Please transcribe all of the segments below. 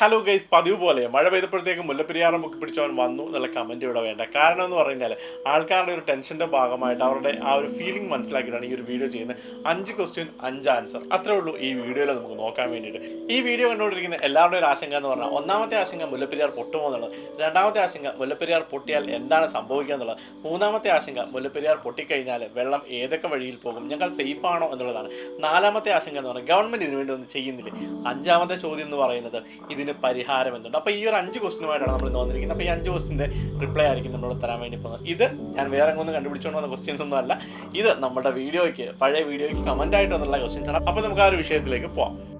Hello guys പതിവ് പോലെ. മഴ പെയ്തപ്പോഴത്തേക്കും മുല്ലപ്പെരിയാറും മുക്കി പിടിച്ചവൻ വന്നു എന്നുള്ള കമന്റ് ഇവിടെ വേണ്ട. കാരണം എന്ന് പറഞ്ഞാൽ ആൾക്കാരുടെ ഒരു ടെൻഷന്റെ ഭാഗമായിട്ട് അവരുടെ ആ ഒരു ഫീലിംഗ് മനസ്സിലാക്കിയിട്ടാണ് ഈ ഒരു വീഡിയോ ചെയ്യുന്നത്. അഞ്ച് ക്വസ്റ്റ്യൻ അഞ്ച് ആൻസർ അത്രേ ഉള്ളൂ ഈ വീഡിയോയിൽ നമുക്ക് നോക്കാൻ വേണ്ടിയിട്ട്. ഈ വീഡിയോ കണ്ടുകൊണ്ടിരിക്കുന്ന എല്ലാവരുടെയും ഒരു ആശങ്ക എന്ന് പറഞ്ഞാൽ ഒന്നാമത്തെ ആശങ്ക മുല്ലപ്പെരിയാർ പൊട്ടുമോ എന്നുള്ളത്. രണ്ടാമത്തെ ആശങ്ക മുല്ലപ്പെരിയാർ പൊട്ടിയാൽ എന്താണ് സംഭവിക്കുക എന്നുള്ളത്. മൂന്നാമത്തെ ആശങ്ക മുല്ലപ്പെരിയാർ പൊട്ടിക്കഴിഞ്ഞാൽ വെള്ളം ഏതൊക്കെ വഴിയിൽ പോകും? ഞങ്ങൾ സേഫ് ആണോ എന്നുള്ളതാണ്. നാലാമത്തെ ആശങ്ക എന്ന് പറഞ്ഞാൽ ഗവൺമെന്റ് ഇതിനുവേണ്ടി ഒന്നും ചെയ്യുന്നില്ല? അഞ്ചാമത്തെ ചോദ്യം എന്ന് പറയുന്നത് ഇതിന് പരിഹാരം എന്തുണ്ട്? അപ്പോൾ ഈ ഒരു അഞ്ച് ക്വസ്റ്റിനുമായിട്ടാണ് നമ്മൾ ഇന്ന് വന്നിരിക്കുന്നത്. അപ്പോൾ ഈ അഞ്ച് ക്വസ്റ്റിന്റെ റിപ്ലൈ ആയിരിക്കും നമ്മളോട് തരാൻ വേണ്ടി പോകുന്നത്. ഇത് ഞാൻ വേറെ എങ്ങൊന്നും കണ്ടുപിടിച്ചുകൊണ്ട് വന്ന ക്വസ്റ്റ്യൻസ് ഒന്നും അല്ല. ഇത് നമ്മുടെ വീഡിയോയ്ക്ക് പഴയ വീഡിയോയ്ക്ക് കമന്റ് ആയിട്ട് വന്നുള്ള ക്വസ്റ്റ്യൻസ് ആണ്. അപ്പോൾ നമുക്ക് ആ ഒരു വിഷയത്തിലേക്ക് പോവാം.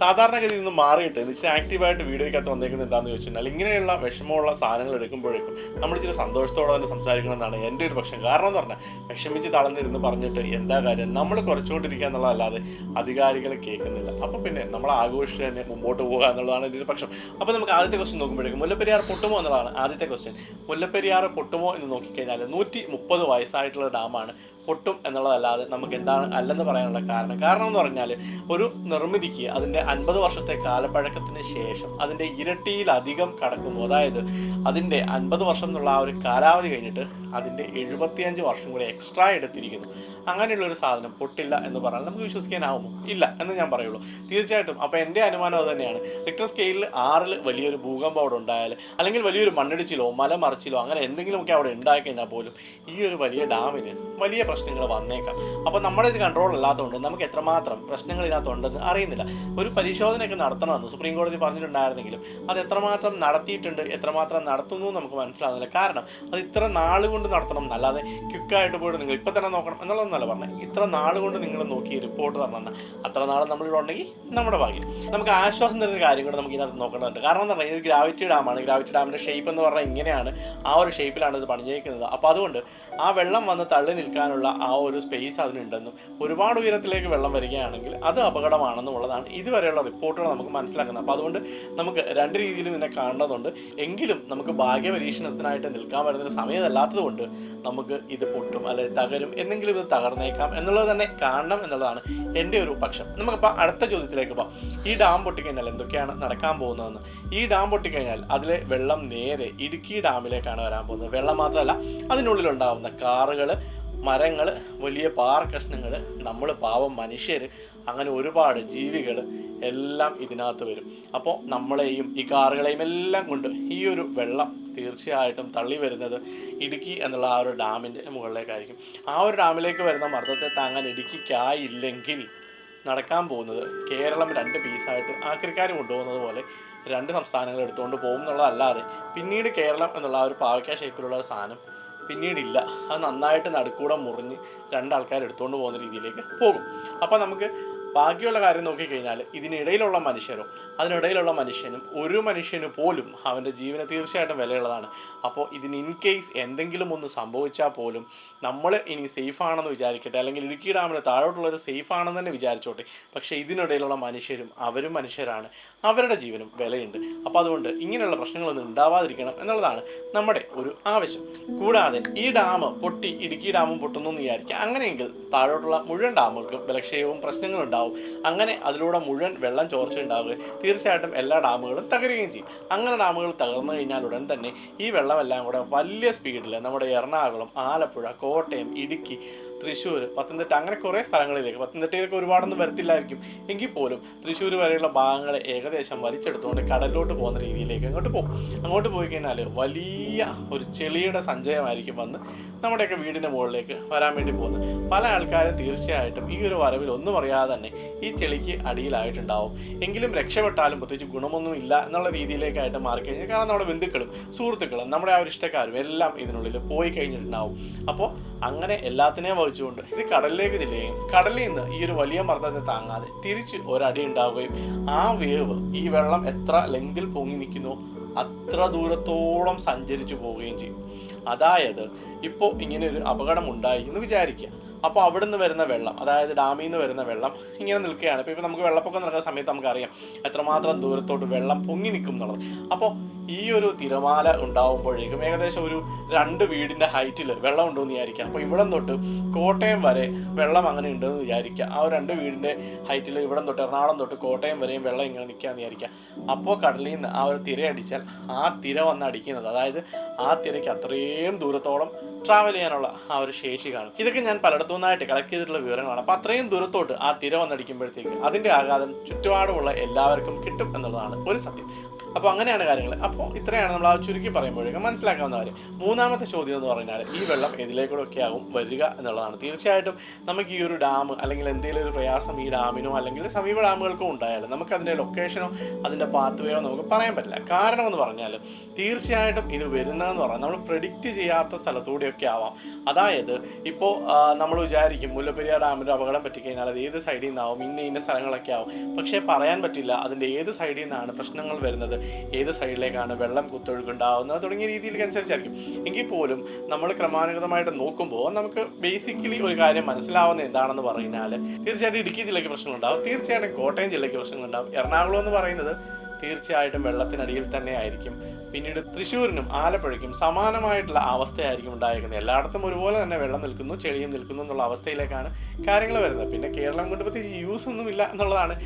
സാധാരണഗതിയിൽ നിന്ന് മാറിയിട്ട് ഇച്ചിരി ആക്റ്റീവായിട്ട് വീഡിയോയ്ക്കകത്ത് വന്നേക്കുന്നത് എന്താണെന്ന് ചോദിച്ചാൽ ഇങ്ങനെയുള്ള വിഷമമുള്ള സാധനങ്ങൾ എടുക്കുമ്പോഴേക്കും നമ്മൾ ഇച്ചിരി സന്തോഷത്തോടെ തന്നെ സംസാരിക്കണമെന്നാണ് എന്റെ ഒരു പക്ഷം. കാരണം എന്ന് പറഞ്ഞാൽ വിഷമിച്ച് തളർന്നിരുന്ന് പറഞ്ഞിട്ട് എന്താ കാര്യം? നമ്മൾ കുറച്ചുകൊണ്ടിരിക്കുക എന്നുള്ളതല്ലാതെ അധികാരികൾ കേൾക്കുന്നില്ല. അപ്പോൾ പിന്നെ നമ്മൾ ആഘോഷിച്ച് തന്നെ മുമ്പോട്ട് പോകുക എന്നുള്ളതാണ് എന്റെ ഒരു പക്ഷം. അപ്പോൾ നമുക്ക് ആദ്യത്തെ ക്വസ്റ്റ്യൻ നോക്കുമ്പോഴേക്കും മുല്ലപ്പെരിയാർ പൊട്ടുമോ എന്നുള്ളതാണ് ആദ്യത്തെ ക്വസ്റ്റ്യൻ മുല്ലപ്പെരിയാർ പൊട്ടുമോ എന്ന് നോക്കിക്കഴിഞ്ഞാൽ നൂറ്റി മുപ്പത് വയസ്സായിട്ടുള്ള ഡാമാണ് പൊട്ടും എന്നുള്ളതല്ലാതെ നമുക്ക് എന്താണ് അല്ലെന്ന് പറയാനുള്ള കാരണം. കാരണം എന്ന് പറഞ്ഞാൽ ഒരു നിർമ്മിതിക്ക് അതിന്റെ അൻപത് വർഷത്തെ കാലപ്പഴക്കത്തിന് ശേഷം അതിന്റെ ഇരട്ടിയിലധികം കടക്കുമ്പോൾ അതായത് അതിന്റെ അൻപത് വർഷം എന്നുള്ള ആ ഒരു കാലാവധി കഴിഞ്ഞിട്ട് അതിന്റെ എഴുപത്തിയഞ്ച് വർഷം കൂടി എക്സ്ട്രാ എടുത്തിരിക്കുന്നു. അങ്ങനെയുള്ള ഒരു സാധനം പൊട്ടില്ല എന്ന് പറഞ്ഞാൽ നമുക്ക് വിശ്വസിക്കാനാവുമോ? ഇല്ല എന്ന് ഞാൻ പറയുള്ളൂ. തീർച്ചയായിട്ടും അപ്പോൾ എന്റെ അനുമാനം അത് തന്നെയാണ്. റിക്ടർ സ്കെയിലിൽ ആറിൽ വലിയൊരു ഭൂകമ്പം അവിടെ ഉണ്ടായാൽ അല്ലെങ്കിൽ വലിയൊരു മണ്ണിടിച്ചിലോ മലമറിച്ചിലോ അങ്ങനെ എന്തെങ്കിലുമൊക്കെ അവിടെ ഉണ്ടായി കഴിഞ്ഞാൽ പോലും ഈ ഒരു വലിയ ഡാമിന് വലിയ പ്രശ്നങ്ങൾ വന്നേക്കാം. അപ്പോൾ നമ്മുടെ ഇത് കൺട്രോൾ അല്ലാത്തതുകൊണ്ട് നമുക്ക് എത്രമാത്രം പ്രശ്നങ്ങൾ ഇതിനകത്തുണ്ടെന്ന് അറിയുന്നില്ല. ഒരു പരിശോധനയൊക്കെ നടത്തണമെന്ന് സുപ്രീം കോടതി പറഞ്ഞിട്ടുണ്ടായിരുന്നെങ്കിലും അത് എത്രമാത്രം നടത്തിയിട്ടുണ്ട് എത്രമാത്രം നടത്തുന്നു നമുക്ക് മനസ്സിലാകുന്നില്ല കാരണം അത് ഇത്ര നാളുകൊണ്ട് കൊണ്ട് നടത്തണം എന്നല്ലാതെ ക്വിക്കായിട്ട് പോയിട്ട് നിങ്ങൾ ഇപ്പം തന്നെ നോക്കണം എന്നുള്ളതൊന്നല്ല പറഞ്ഞത് ഇത്ര നാളുകൊണ്ട് കൊണ്ട് നിങ്ങൾ നോക്കി റിപ്പോർട്ട് തരണം അത്ര നാൾ നമ്മളിവിടെ ഉണ്ടെങ്കിൽ നമ്മുടെ ഭാഗ്യം. നമുക്ക് ആശ്വാസം തരുന്ന കാര്യം കൂടെ നമുക്ക് ഇതിനകത്ത് നോക്കേണ്ടതുണ്ട്. കാരണം എന്ന് പറഞ്ഞാൽ ഇത് ഗ്രാവിറ്റി ഡാമാണ്. ഗ്രാവിറ്റി ഡാമിന്റെ ഷേപ്പ് എന്ന് പറഞ്ഞാൽ ഇങ്ങനെയാണ്. ആ ഒരു ഷേപ്പിലാണ് ഇത് പണിഞ്ഞേക്കുന്നത് അപ്പോൾ അതുകൊണ്ട് ആ വെള്ളം വന്ന് തള്ളി നിൽക്കാനുള്ള ആ ഒരു സ്പേസ് അതിനുണ്ടെന്നും ഒരുപാട് ഉയരത്തിലേക്ക് വെള്ളം വരികയാണെങ്കിൽ അത് അപകടമാണെന്നുള്ളതാണ് ഇതുവരെയുള്ള റിപ്പോർട്ടുകൾ നമുക്ക് മനസ്സിലാക്കുന്നത്. അപ്പോൾ അതുകൊണ്ട് നമുക്ക് രണ്ട് രീതിയിലും ഇതിനെ കാണേണ്ടതുണ്ട് എങ്കിലും നമുക്ക് ഭാഗ്യപരീക്ഷണത്തിനായിട്ട് നിൽക്കാൻ വരുന്ന സമയമല്ലാത്തത് കൊണ്ട് നമുക്ക് ഇത് പൊട്ടും അല്ലെ തകരും എന്തെങ്കിലും ഇത് തകർന്നേക്കാം എന്നുള്ളത് തന്നെ കാണണം എന്നുള്ളതാണ് എന്റെ ഒരു പക്ഷം. നമുക്കിപ്പോൾ അടുത്ത ചോദ്യത്തിലേക്ക് പോകാം. ഈ ഡാം പൊട്ടിക്കഴിഞ്ഞാൽ എന്തൊക്കെയാണ് നടക്കാൻ പോകുന്നതെന്ന്? ഈ ഡാം പൊട്ടിക്കഴിഞ്ഞാൽ അതിലെ വെള്ളം നേരെ ഇടുക്കി ഡാമിലേക്കാണ് വരാൻ പോകുന്നത്. വെള്ളം മാത്രമല്ല അതിനുള്ളിലുണ്ടാവുന്ന കാറുകൾ മരങ്ങൾ വലിയ പാറ കഷ്ണങ്ങൾ നമ്മൾ പാവം മനുഷ്യർ അങ്ങനെ ഒരുപാട് ജീവികൾ എല്ലാം ഇതിനകത്ത് വരും. അപ്പോൾ നമ്മളെയും ഈ കാറുകളെയും എല്ലാം കൊണ്ട് ഈ ഒരു വെള്ളം തീർച്ചയായിട്ടും തള്ളി വരുന്നത് ഇടുക്കി എന്നുള്ള ആ ഒരു ഡാമിന്റെ മുകളിലേക്കായിരിക്കും. ആ ഒരു ഡാമിലേക്ക് വരുന്ന മർദ്ദത്തെ താങ്ങാൻ ഇടുക്കിക്കായില്ലെങ്കിൽ നടക്കാൻ പോകുന്നത് കേരളം രണ്ട് പീസായിട്ട് ആക്രിക്കാർ കൊണ്ടുപോകുന്നത് പോലെ രണ്ട് സംസ്ഥാനങ്ങൾ എടുത്തുകൊണ്ട് പോകും എന്നുള്ളതല്ലാതെ പിന്നീട് കേരളം എന്നുള്ള ആ ഒരു പാവയ്ക്ക ഷേപ്പിലുള്ള സാധനം പിന്നീടില്ല. അത് നന്നായിട്ട് നടുക്കൂടെ മുറിഞ്ഞ് രണ്ടാൾക്കാർ എടുത്തുകൊണ്ട് പോകുന്ന രീതിയിലേക്ക് പോകും. അപ്പോൾ നമുക്ക് ബാക്കിയുള്ള കാര്യം നോക്കിക്കഴിഞ്ഞാൽ ഇതിനിടയിലുള്ള മനുഷ്യരോ അതിനിടയിലുള്ള മനുഷ്യനും ഒരു മനുഷ്യന് പോലും അവന്റെ ജീവന് തീർച്ചയായിട്ടും വിലയുള്ളതാണ്. അപ്പോൾ ഇതിന് ഇൻ കേസ് എന്തെങ്കിലും ഒന്ന് സംഭവിച്ചാൽ പോലും നമ്മൾ ഇനി സേഫ് ആണെന്ന് വിചാരിക്കട്ടെ അല്ലെങ്കിൽ ഇടുക്കി ഡാമിന് താഴോട്ടുള്ളവർ സേഫ് ആണെന്ന് തന്നെ വിചാരിച്ചോട്ടെ പക്ഷേ ഇതിനിടയിലുള്ള മനുഷ്യരും അവരും മനുഷ്യരാണ് അവരുടെ ജീവനും വിലയുണ്ട്. അപ്പോൾ അതുകൊണ്ട് ഇങ്ങനെയുള്ള പ്രശ്നങ്ങളൊന്നും ഉണ്ടാവാതിരിക്കണം എന്നുള്ളതാണ് നമ്മുടെ ഒരു ആവശ്യം. കൂടാതെ ഈ ഡാം പൊട്ടി ഇടുക്കി ഡാമും പൊട്ടുന്നു എന്ന് വിചാരിക്കുക അങ്ങനെയെങ്കിൽ താഴോട്ടുള്ള മുഴുവൻ ഡാമുകൾക്കും ബലക്ഷയവും പ്രശ്നങ്ങളും ഉണ്ടാവും അങ്ങനെ അതിലൂടെ മുഴുവൻ വെള്ളം ചോർച്ച ഉണ്ടാവുകയും തീർച്ചയായിട്ടും എല്ലാ ഡാമുകളും തകരുകയും ചെയ്യും. അങ്ങനെ ഡാമുകൾ തകർന്നു കഴിഞ്ഞാൽ ഉടൻ തന്നെ ഈ വെള്ളമെല്ലാം കൂടെ വലിയ സ്പീഡിൽ നമ്മുടെ എറണാകുളം ആലപ്പുഴ കോട്ടയം ഇടുക്കി തൃശ്ശൂർ പത്തനംതിട്ട അങ്ങനെ കുറേ സ്ഥലങ്ങളിലേക്ക് പത്തനംതിട്ടയിലേക്ക് ഒരുപാടൊന്നും വരത്തില്ലായിരിക്കും. എങ്കിൽ പോലും തൃശ്ശൂർ വരെയുള്ള ഭാഗങ്ങളെ ഏകദേശം വലിച്ചെടുത്തുകൊണ്ട് കടലിലോട്ട് പോകുന്ന രീതിയിലേക്ക് അങ്ങോട്ട് പോകും. അങ്ങോട്ട് പോയി കഴിഞ്ഞാൽ വലിയ ഒരു ചെളിയുടെ സഞ്ചയമായിരിക്കും വന്ന് നമ്മുടെയൊക്കെ വീടിന്റെ മുകളിലേക്ക് വരാൻ വേണ്ടി പോകുന്നത്. പല ആൾക്കാരും തീർച്ചയായിട്ടും ഈ ഒരു വരവിൽ ഒന്നും അറിയാതെ തന്നെ ഈ ചെളിക്ക് അടിയിലായിട്ടുണ്ടാവും. എങ്കിലും രക്ഷപ്പെട്ടാലും പ്രത്യേകിച്ച് ഗുണമൊന്നും ഇല്ല എന്നുള്ള രീതിയിലേക്കായിട്ട് മാറിക്കഴിഞ്ഞാൽ കാരണം നമ്മുടെ ബന്ധുക്കളും സുഹൃത്തുക്കളും നമ്മുടെ ആ ഒരു ഇഷ്ടക്കാരും എല്ലാം ഇതിനുള്ളിൽ പോയി കഴിഞ്ഞിട്ടുണ്ടാവും. അപ്പോൾ അങ്ങനെ എല്ലാത്തിനെയും വഹിച്ചുകൊണ്ട് ഇത് കടലിലേക്ക് തിരിയുകയും കടലിൽ നിന്ന് ഈ ഒരു വലിയ മർദ്ദത്തെ താങ്ങാതെ തിരിച്ച് ഒരടി ഉണ്ടാവുകയും ആ വേവ് ഈ വെള്ളം എത്ര ലെങ്തിൽ പൊങ്ങി നിൽക്കുന്നു അത്ര ദൂരത്തോളം സഞ്ചരിച്ചു പോവുകയും ചെയ്യും. അതായത് ഇപ്പോൾ ഇങ്ങനെ ഒരു അപകടം ഉണ്ടായി എന്ന് വിചാരിക്കുക. അപ്പോൾ അവിടുന്ന് വരുന്ന വെള്ളം അതായത് ഡാമിൽ നിന്ന് വരുന്ന വെള്ളം ഇങ്ങനെ നിൽക്കുകയാണ്. ഇപ്പോൾ ഇപ്പോൾ നമുക്ക് വെള്ളപ്പൊക്കം നടക്കുന്ന സമയത്ത് നമുക്കറിയാം എത്രമാത്രം ദൂരത്തോട്ട് വെള്ളം പൊങ്ങി നിൽക്കും എന്നുള്ളത്. അപ്പോൾ ഈ ഒരു തിരമാല ഉണ്ടാവുമ്പോഴേക്കും ഏകദേശം ഒരു രണ്ട് വീടിന്റെ ഹൈറ്റിൽ വെള്ളം ഉണ്ടെന്ന് വിചാരിക്കാം. അപ്പോൾ ഇവിടം തൊട്ട് കോട്ടയം വരെ വെള്ളം അങ്ങനെ ഉണ്ടെന്ന് വിചാരിക്കുക ആ രണ്ട് വീടിന്റെ ഹൈറ്റിൽ ഇവിടം തൊട്ട് എറണാകുളം തൊട്ട് കോട്ടയം വരെയും വെള്ളം ഇങ്ങനെ നിൽക്കാമെന്ന് വിചാരിക്കുക അപ്പോൾ കടലിൽ നിന്ന് ആ ഒരു തിര അടിച്ചാൽ ആ തിര വന്ന് അടിക്കുന്നത് അതായത് ആ തിരയ്ക്ക് അത്രയും ദൂരത്തോളം ട്രാവൽ ചെയ്യാനുള്ള ആ ഒരു ശേഷി കാണും. ഇതൊക്കെ ഞാൻ പലയിടത്തു നിന്നായിട്ട് കളക്ട് ചെയ്തിട്ടുള്ള വിവരങ്ങളാണ്. അപ്പോൾ അത്രയും ദൂരത്തോട്ട് ആ തിര വന്നടിക്കുമ്പോഴത്തേക്ക് അതിന്റെ ആഘാതം ചുറ്റുപാടുമുള്ള എല്ലാവർക്കും കിട്ടും എന്നുള്ളതാണ് ഒരു സത്യം. അപ്പോൾ അങ്ങനെയാണ് കാര്യങ്ങൾ അപ്പോൾ ഇത്രയാണ് നമ്മൾ ആ ചുരുക്കി പറയുമ്പോഴേക്കും മനസ്സിലാക്കാവുന്ന കാര്യം. മൂന്നാമത്തെ ചോദ്യം എന്ന് പറഞ്ഞാൽ ഈ വെള്ളം ഇതിലേക്കൂടെ ആകും വരിക എന്നുള്ളതാണ്. തീർച്ചയായിട്ടും നമുക്ക് ഈ ഒരു ഡാം അല്ലെങ്കിൽ എന്തെങ്കിലും ഒരു പ്രയാസം ഈ ഡാമിനോ അല്ലെങ്കിൽ സമീപ ഡാമുകൾക്കോ ഉണ്ടായാലും നമുക്ക് അതിന്റെ ലൊക്കേഷനോ അതിന്റെ പാത്വേയോ നമുക്ക് പറയാൻ പറ്റില്ല. കാരണം എന്ന് പറഞ്ഞാൽ തീർച്ചയായിട്ടും ഇത് വരുന്നതെന്ന് പറഞ്ഞാൽ നമ്മൾ പ്രെഡിക്റ്റ് ചെയ്യാത്ത സ്ഥലത്തൂടെയൊക്കെ ആവാം. അതായത് ഇപ്പോൾ നമ്മൾ വിചാരിക്കും മുല്ലപ്പെരിയാർ ഡാമിന്റെ അപകടം പറ്റിക്കഴിഞ്ഞാൽ അത് ഏത് സൈഡിൽ നിന്നാവും ഇന്ന ഇന്ന സ്ഥലങ്ങളൊക്കെ ആവും. പക്ഷേ പറയാൻ പറ്റില്ല അതിന്റെ ഏത് സൈഡിൽ നിന്നാണ് പ്രശ്നങ്ങൾ വരുന്നത്. ഏത് സൈഡിലേക്കാണ് വെള്ളം കുത്തൊഴുക്കുണ്ടാവുന്നത് തുടങ്ങിയ രീതിയിലേക്ക് അനുസരിച്ചായിരിക്കും എങ്കിൽ പോലും നമ്മൾ ക്രമാനുഗതമായിട്ട് നോക്കുമ്പോൾ നമുക്ക് ബേസിക്കലി ഒരു കാര്യം മനസ്സിലാവുന്ന എന്താണെന്ന് പറഞ്ഞാൽ തീർച്ചയായിട്ടും ഇടുക്കി ജില്ലയ്ക്ക് പ്രശ്നങ്ങളുണ്ടാവും. തീർച്ചയായിട്ടും കോട്ടയം ജില്ലയ്ക്ക് പ്രശ്നങ്ങളുണ്ടാവും. എറണാകുളം എന്ന് പറയുന്നത് തീർച്ചയായിട്ടും വെള്ളത്തിനടിയിൽ തന്നെ ആയിരിക്കും. പിന്നീട് തൃശ്ശൂരിനും ആലപ്പുഴയ്ക്കും സമാനമായിട്ടുള്ള അവസ്ഥയായിരിക്കും ഉണ്ടായിരിക്കുന്നത് എല്ലായിടത്തും ഒരുപോലെ തന്നെ വെള്ളം നിൽക്കുന്നു ചെളിയും നിൽക്കുന്നു എന്നുള്ള അവസ്ഥയിലേക്കാണ് കാര്യങ്ങൾ വരുന്നത്. പിന്നെ കേരളം കൊണ്ട് പ്രത്യേകിച്ച് യൂസ് ഒന്നുമില്ല എന്നുള്ളതാണ്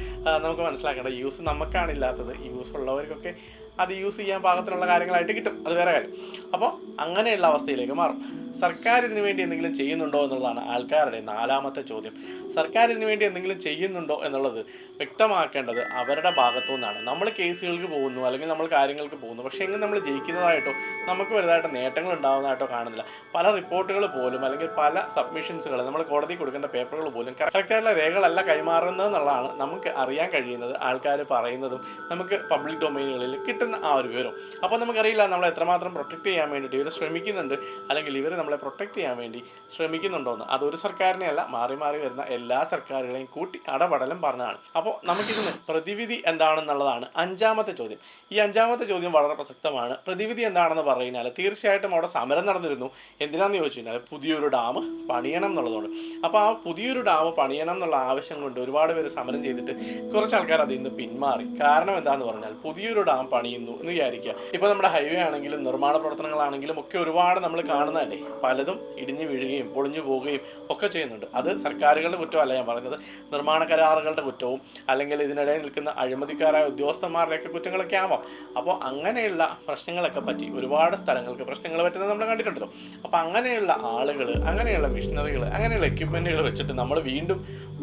നമുക്ക് മനസ്സിലാക്കേണ്ടത്. യൂസ് നമുക്കാണ് ഇല്ലാത്തത്. യൂസ് ഉള്ളവർക്കൊക്കെ അത് യൂസ് ചെയ്യാൻ പാകത്തിനുള്ള കാര്യങ്ങളായിട്ട് കിട്ടും. അത് വേറെ കാര്യം. അപ്പോൾ അങ്ങനെയുള്ള അവസ്ഥയിലേക്ക് മാറും. സർക്കാർ ഇതിനു വേണ്ടി എന്തെങ്കിലും ചെയ്യുന്നുണ്ടോ എന്നുള്ളതാണ് ആൾക്കാരുടെ നാലാമത്തെ ചോദ്യം. സർക്കാർ ഇതിനു വേണ്ടി എന്തെങ്കിലും ചെയ്യുന്നുണ്ടോ എന്നുള്ളത് വ്യക്തമാക്കേണ്ടത് അവരുടെ ഭാഗത്തു നിന്നാണ്. നമ്മൾ കേസുകൾക്ക് പോകുന്നു അല്ലെങ്കിൽ നമ്മൾ കാര്യങ്ങൾക്ക് പോകുന്നു. പക്ഷേ എങ്കിലും നമ്മൾ ജയിക്കുന്നതായിട്ടോ നമുക്ക് വലുതായിട്ട് നേട്ടങ്ങൾ ഉണ്ടാകുന്നതായിട്ടോ കാണുന്നില്ല. പല റിപ്പോർട്ടുകൾ പോലും അല്ലെങ്കിൽ പല സബ്മിഷൻസുകൾ നമ്മൾ കോടതി കൊടുക്കേണ്ട പേപ്പറുകൾ പോലും കറക്റ്റായിട്ടുള്ള രേഖകളല്ല കൈമാറുന്നത് എന്നുള്ളതാണ് നമുക്ക് അറിയാൻ കഴിയുന്നത് ആൾക്കാർ പറയുന്നതും നമുക്ക് പബ്ലിക് ഡൊമൈനുകളിൽ കിട്ടുന്ന ആ ഒരു വിവരം. അപ്പോൾ നമുക്കറിയില്ല നമ്മൾ എത്രമാത്രം പ്രൊട്ടക്ട് ചെയ്യാൻ വേണ്ടിയിട്ട് ഇവർ ശ്രമിക്കുന്നുണ്ട്. അല്ലെങ്കിൽ ഇവർ നമ്മളെ പ്രൊട്ടക്ട് ചെയ്യാൻ വേണ്ടി ശ്രമിക്കുന്നുണ്ടോയെന്ന് അതൊരു സർക്കാരിനെയല്ല മാറി മാറി വരുന്ന എല്ലാ സർക്കാരുകളെയും കൂട്ടി അടപടലം പറഞ്ഞതാണ്. അപ്പോൾ നമുക്കിതിന് പ്രതിവിധി എന്താണെന്നുള്ളതാണ് അഞ്ചാമത്തെ ചോദ്യം. ഈ അഞ്ചാമത്തെ ചോദ്യം വളരെ പ്രസക്തമാണ്. പ്രതിവിധി എന്താണെന്ന് പറഞ്ഞാൽ തീർച്ചയായിട്ടും അവിടെ സമരം നടന്നിരുന്നു. എന്തിനാന്ന് ചോദിച്ചു കഴിഞ്ഞാൽ പുതിയൊരു ഡാം പണിയണം എന്നുള്ളതുകൊണ്ട്. അപ്പോൾ ആ പുതിയൊരു ഡാം പണിയണം എന്നുള്ള ആവശ്യം കൊണ്ട് ഒരുപാട് പേര് സമരം ചെയ്തിട്ട് കുറച്ച് ആൾക്കാർ അതിൽ നിന്ന് പിന്മാറി. കാരണം എന്താണെന്ന് പറഞ്ഞാൽ പുതിയൊരു ഡാം പണിയുന്നു എന്ന് വിചാരിക്കുക. ഇപ്പോൾ നമ്മുടെ ഹൈവേ ആണെങ്കിലും നിർമ്മാണ പ്രവർത്തനങ്ങളാണെങ്കിലും ഒക്കെ ഒരുപാട് നമ്മൾ കാണുന്നതല്ലേ? പലതും ഇടിഞ്ഞു വീഴുകയും പൊളിഞ്ഞു പോവുകയും ഒക്കെ ചെയ്യുന്നുണ്ട്. അത് സർക്കാരുകളുടെ കുറ്റമല്ല ഞാൻ പറയുന്നത് നിർമ്മാണ കരാറുകളുടെ കുറ്റവും അല്ലെങ്കിൽ ഇതിനിടയിൽ നിൽക്കുന്ന അഴിമതിക്കാരായ ഉദ്യോഗസ്ഥന്മാരുടെയൊക്കെ കുറ്റങ്ങളൊക്കെ ആവാം. അപ്പോൾ അങ്ങനെയുള്ള പ്രശ്നങ്ങളൊക്കെ പറ്റി ഒരുപാട് സ്ഥലങ്ങൾക്ക് പ്രശ്നങ്ങൾ പറ്റുന്നത് നമ്മൾ കണ്ടിട്ടുണ്ടല്ലോ അപ്പോൾ അങ്ങനെയുള്ള ആളുകൾ അങ്ങനെയുള്ള മിഷനറികൾ അങ്ങനെയുള്ള എക്യുപ്മെന്റുകൾ വെച്ചിട്ട് നമ്മൾ വീണ്ടും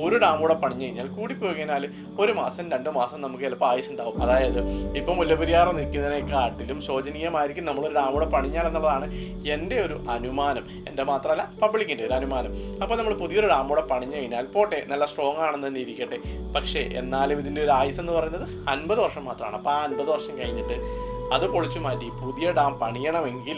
ഒരു ഡാം കൂടെ പണിഞ്ഞു കഴിഞ്ഞാൽ കൂടിപ്പോയി കഴിഞ്ഞാൽ ഒരു മാസം രണ്ട് മാസം നമുക്ക് ചിലപ്പോൾ ആയുസ് ഉണ്ടാവും. അതായത് ഇപ്പം മുല്ലപ്പെരിയാർ നിൽക്കുന്നതിനെക്കാട്ടിലും ശോചനീയമായിരിക്കും നമ്മൾ കൂടെ പണിഞ്ഞാൽ എന്നുള്ളതാണ് എന്റെ ഒരു അനുമാനം. എന്റെ മാത്രമല്ല പബ്ലിക്കിന്റെ ഒരു അനുമാനം. അപ്പോൾ നമ്മൾ പുതിയൊരു ഡാമൂടെ പണിഞ്ഞു കഴിഞ്ഞാൽ പോട്ടെ നല്ല സ്ട്രോങ് ആണെന്ന് തന്നെ ഇരിക്കട്ടെ. പക്ഷേ എന്നാലും ഇതിന്റെ ഒരു ആയുസ് എന്ന് പറയുന്നത് അൻപത് വർഷം മാത്രമാണ്. അപ്പോൾ ആ അൻപത് വർഷം കഴിഞ്ഞിട്ട് അത് പൊളിച്ചു മാറ്റി പുതിയ ഡാം പണിയണമെങ്കിൽ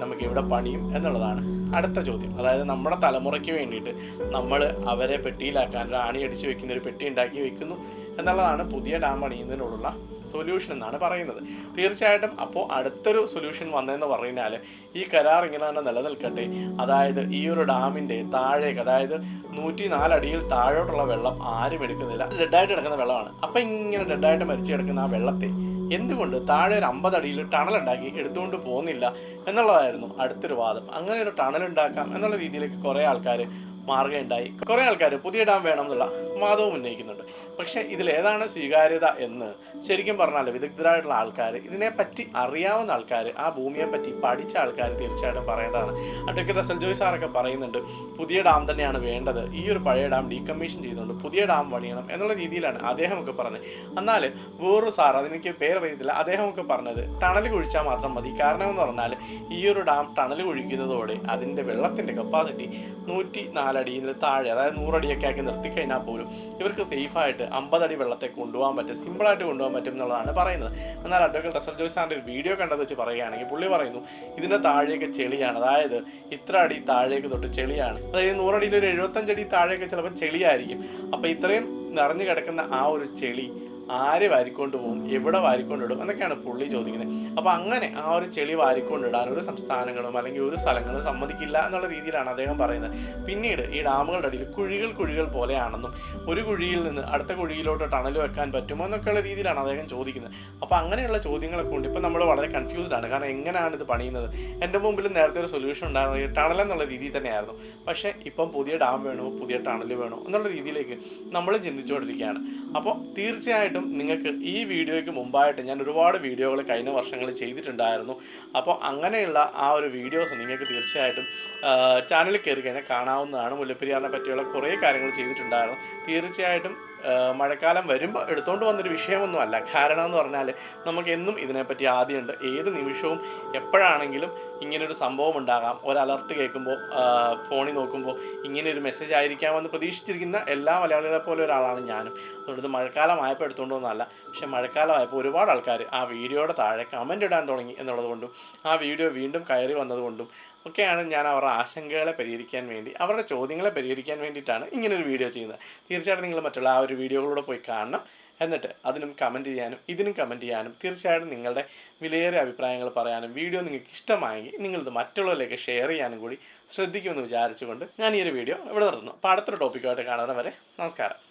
നമുക്ക് എവിടെ പണിയും എന്നുള്ളതാണ് അടുത്ത ചോദ്യം. അതായത് നമ്മുടെ തലമുറയ്ക്ക് വേണ്ടിയിട്ട് നമ്മൾ അവരെ പെട്ടിയിലാക്കാൻ റാണി അടിച്ചു വെക്കുന്ന ഒരു പെട്ടി ഉണ്ടാക്കി വെക്കുന്നു എന്നുള്ളതാണ് പുതിയ ഡാം പണിയുന്നതിനോടുള്ള സൊല്യൂഷൻ എന്നാണ് പറയുന്നത്. തീർച്ചയായിട്ടും അപ്പോൾ അടുത്തൊരു സൊല്യൂഷൻ വന്നതെന്ന് പറഞ്ഞാൽ ഈ കരാർ ഇങ്ങനെ തന്നെ നിലനിൽക്കട്ടെ? അതായത് ഈ ഒരു ഡാമിന്റെ താഴേക്ക് അതായത് നൂറ്റി നാലടിയിൽ താഴോട്ടുള്ള വെള്ളം ആരും എടുക്കുന്നില്ല. ഡെഡായിട്ട് കിടക്കുന്ന വെള്ളമാണ്. അപ്പം ഇങ്ങനെ ഡെഡായിട്ട് മരിച്ചു കിടക്കുന്ന ആ വെള്ളത്തെ എന്തുകൊണ്ട് താഴെ ഒരു അമ്പത് അടിയിൽ ടണൽ ഉണ്ടാക്കി എടുത്തുകൊണ്ട് പോകുന്നില്ല എന്നുള്ളതായിരുന്നു അടുത്തൊരു വാദം. അങ്ങനെ ഒരു ടണൽ ഉണ്ടാക്കാം എന്നുള്ള രീതിയിലേക്ക് കുറേ ആൾക്കാർ മാറുകയുണ്ടായി. കുറേ ആൾക്കാർ പുതിയ ഡാം വേണം എന്നുള്ള വാദവും ഉന്നയിക്കുന്നുണ്ട്. പക്ഷേ ഇതിലേതാണ് സ്വീകാര്യത എന്ന് ശരിക്കും പറഞ്ഞാൽ വിദഗ്ധരായിട്ടുള്ള ആൾക്കാർ ഇതിനെപ്പറ്റി അറിയാവുന്ന ആൾക്കാർ ആ ഭൂമിയെപ്പറ്റി പഠിച്ച ആൾക്കാർ തീർച്ചയായിട്ടും പറയേണ്ടതാണ്. അഡ്വക്കേറ്റ് റസൽ ജോയ് സാറൊക്കെ പറയുന്നുണ്ട് പുതിയ ഡാം തന്നെയാണ് വേണ്ടത്. ഈ ഒരു പഴയ ഡാം ഡീകമ്മീഷൻ ചെയ്തുകൊണ്ട് പുതിയ ഡാം പണിയണം എന്നുള്ള രീതിയിലാണ് അദ്ദേഹമൊക്കെ പറഞ്ഞത്. എന്നാൽ വേറൊരു സാർ അതെനിക്ക് പേരറിയത്തില്ല അദ്ദേഹമൊക്കെ പറഞ്ഞത് ടണൽ കുഴിച്ചാൽ മാത്രം മതി. കാരണം എന്ന് പറഞ്ഞാൽ ഈ ഒരു ഡാം ടണൽ കുഴിക്കുന്നതോടെ അതിന്റെ വെള്ളത്തിന്റെ കപ്പാസിറ്റി നൂറ്റി നാലടിയിൽ താഴെ അതായത് നൂറടിയൊക്കെ ആക്കി നിർത്തിക്കഴിഞ്ഞാൽ പോലും ഇവർക്ക് സേഫായിട്ട് അമ്പതടി വെള്ളത്തെ കൊണ്ടുപോകാൻ പറ്റും സിമ്പിളായിട്ട് കൊണ്ടുപോകാൻ പറ്റും എന്നുള്ളതാണ് പറയുന്നത്. എന്നാൽ അഡ്വക്കേറ്റ് റസൽ ജോയ് സാറിന്റെ ഒരു വീഡിയോ കണ്ടത് വെച്ച് പറയുകയാണെങ്കിൽ പുള്ളി പറയുന്നു ഇതിന്റെ താഴേക്ക് ചെളിയാണ്. അതായത് ഇത്ര അടി താഴേക്ക് തൊട്ട് ചെളിയാണ്. അതായത് നൂറടിയിൽ ഒരു എഴുപത്തഞ്ചടി താഴേക്ക് ചിലപ്പോൾ ചെളിയായിരിക്കും. അപ്പോൾ ഇത്രയും നിറഞ്ഞു കിടക്കുന്ന ആ ഒരു ചെളി ആര് വാരിക്കൊണ്ട് പോകും എവിടെ വാരിക്കൊണ്ടിടും എന്നൊക്കെയാണ് പുള്ളി ചോദിക്കുന്നത്. അപ്പോൾ അങ്ങനെ ആ ഒരു ചെളി വാരിക്കൊണ്ടിടാൻ ഒരു സംസ്ഥാനങ്ങളും അല്ലെങ്കിൽ ഒരു സ്ഥലങ്ങളും സമ്മതിക്കില്ല എന്നുള്ള രീതിയിലാണ് അദ്ദേഹം പറയുന്നത്. പിന്നീട് ഈ ഡാമുകളുടെ അടിയിൽ കുഴികൾ കുഴികൾ പോലെയാണെന്നും ഒരു കുഴിയിൽ നിന്ന് അടുത്ത കുഴിയിലോട്ട് ടണൽ വെക്കാൻ പറ്റുമോ എന്നൊക്കെയുള്ള രീതിയിലാണ് അദ്ദേഹം ചോദിക്കുന്നത്. അപ്പോൾ അങ്ങനെയുള്ള ചോദ്യങ്ങളൊക്കെ ഉണ്ട്. ഇപ്പം നമ്മൾ വളരെ കൺഫ്യൂസ്ഡ് ആണ്. കാരണം എങ്ങനെയാണ് ഇത് പണിയുന്നത്? എന്റെ മുമ്പിൽ നേരത്തെ ഒരു സൊല്യൂഷൻ ഉണ്ടായിരുന്നത് ടണൽ എന്നുള്ള രീതിയിൽ തന്നെയായിരുന്നു. പക്ഷേ ഇപ്പം പുതിയ ഡാം വേണോ? പുതിയ ടണൽ വേണോ? എന്നുള്ള രീതിയിലേക്ക് നമ്മൾ ചിന്തിച്ചുകൊണ്ടിരിക്കുകയാണ്. അപ്പോൾ തീർച്ചയായിട്ടും നിങ്ങൾക്ക് ഈ വീഡിയോയ്ക്ക് മുമ്പായിട്ട് ഞാൻ ഒരുപാട് വീഡിയോകൾ കഴിഞ്ഞ വർഷങ്ങളിൽ ചെയ്തിട്ടുണ്ടായിരുന്നു. അപ്പോൾ അങ്ങനെയുള്ള ആ ഒരു വീഡിയോസ് നിങ്ങൾക്ക് തീർച്ചയായിട്ടും ചാനലിൽ കയറി കഴിഞ്ഞാൽ കാണാവുന്നതാണ്. മുല്ലപ്പെരിയാറിനെ പറ്റിയുള്ള കുറേ കാര്യങ്ങൾ ചെയ്തിട്ടുണ്ടായിരുന്നു. തീർച്ചയായിട്ടും മഴക്കാലം വരുമ്പോൾ എടുത്തുകൊണ്ട് വന്നൊരു വിഷയമൊന്നുമല്ല. കാരണം എന്ന് പറഞ്ഞാൽ നമുക്ക് എന്നും ഇതിനെപ്പറ്റി ആദ്യമുണ്ട്. ഏത് നിമിഷവും എപ്പോഴാണെങ്കിലും ഇങ്ങനൊരു സംഭവം ഉണ്ടാകാം. ഒരു അലർട്ട് കേൾക്കുമ്പോൾ ഫോണിൽ നോക്കുമ്പോൾ ഇങ്ങനെ ഒരു മെസ്സേജ് ആയിരിക്കാമെന്ന് പ്രതീക്ഷിച്ചിരിക്കുന്ന എല്ലാ മലയാളികളെ പോലെ ഒരാളാണ് ഞാനും. അതുകൊണ്ട് ഇത് മഴക്കാലമായപ്പോൾ എടുത്തുകൊണ്ട് വന്നതല്ല പക്ഷെ മഴക്കാലമായപ്പോൾ ഒരുപാട് ആൾക്കാർ ആ വീഡിയോയുടെ താഴെ കമന്റ് ഇടാൻ തുടങ്ങി എന്നുള്ളതുകൊണ്ടും ആ വീഡിയോ വീണ്ടും കയറി വന്നതുകൊണ്ടും ഒക്കെയാണ് ഞാൻ അവരുടെ ആശങ്കകളെ പരിഹരിക്കാൻ വേണ്ടി അവരുടെ ചോദ്യങ്ങളെ പരിഹരിക്കാൻ വേണ്ടിയിട്ടാണ് ഇങ്ങനൊരു വീഡിയോ ചെയ്യുന്നത്. തീർച്ചയായിട്ടും നിങ്ങൾ മറ്റുള്ള ആ ഒരു വീഡിയോകളിലൂടെ പോയി കാണണം. എന്നിട്ട് അതിനും കമന്റ് ചെയ്യാനും ഇതിനും കമന്റ് ചെയ്യാനും തീർച്ചയായിട്ടും നിങ്ങളുടെ വിലയേറിയ അഭിപ്രായങ്ങൾ പറയാനും വീഡിയോ നിങ്ങൾക്ക് ഇഷ്ടമായെങ്കിൽ നിങ്ങളിത് മറ്റുള്ളവരിലേക്ക് ഷെയർ ചെയ്യാനും കൂടി ശ്രദ്ധിക്കുമെന്ന് വിചാരിച്ചുകൊണ്ട് ഞാൻ ഈ ഒരു വീഡിയോ ഇവിടെ നിർത്തുന്നു. അപ്പോൾ അടുത്തൊരു ടോപ്പിക്കുമായിട്ട് കാണുന്നവരെ നമസ്കാരം.